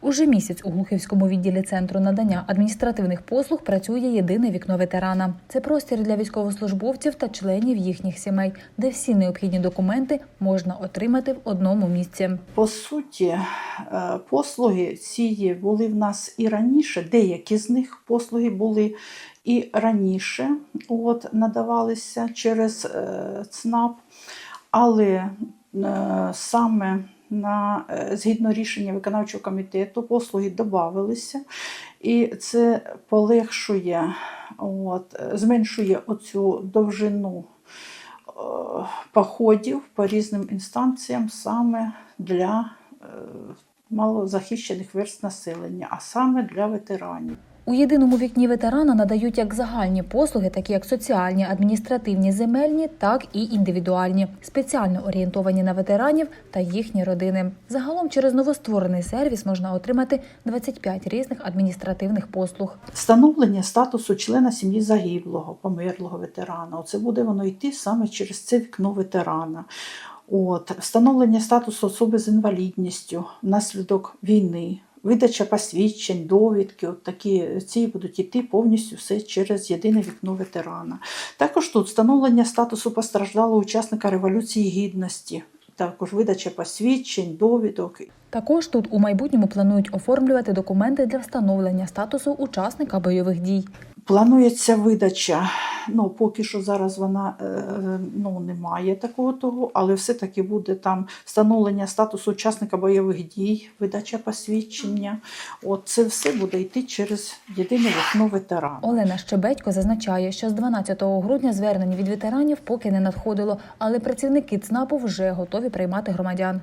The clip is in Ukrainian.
Уже місяць у Глухівському відділі центру надання адміністративних послуг працює єдине вікно ветерана. Це простір для військовослужбовців та членів їхніх сімей, де всі необхідні документи можна отримати в одному місці. По суті, е, послуги ці були в нас і раніше, деякі з них послуги були і раніше от, надавалися через е, ЦНАП, але е, саме на, е, згідно рішення виконавчого комітету послуги додавалися, і це полегшує, от, зменшує оцю довжину е, походів по різним інстанціям саме для е, малозахищених верст населення, а саме для ветеранів. У єдиному вікні ветерана надають як загальні послуги, такі як соціальні, адміністративні, земельні, так і індивідуальні, спеціально орієнтовані на ветеранів та їхні родини. Загалом через новостворений сервіс можна отримати 25 різних адміністративних послуг. Встановлення статусу члена сім'ї загиблого, померлого ветерана. Оце буде воно йти саме через це вікно ветерана. От, встановлення статусу особи з інвалідністю внаслідок війни, видача посвідчень, довідки, от такі ці будуть йти повністю все через єдине вікно ветерана. Також тут встановлення статусу постраждалого учасника Революції Гідності, також видача посвідчень, довідок. Також тут у майбутньому планують оформлювати документи для встановлення статусу учасника бойових дій. Планується видача. Ну, поки що зараз вона е, ну, немає такого того, але все-таки буде там встановлення статусу учасника бойових дій, видача посвідчення. От це все буде йти через єдине вікно ветерана. Олена Щебедько зазначає, що з 12 грудня звернень від ветеранів поки не надходило, але працівники ЦНАПу вже готові приймати громадян.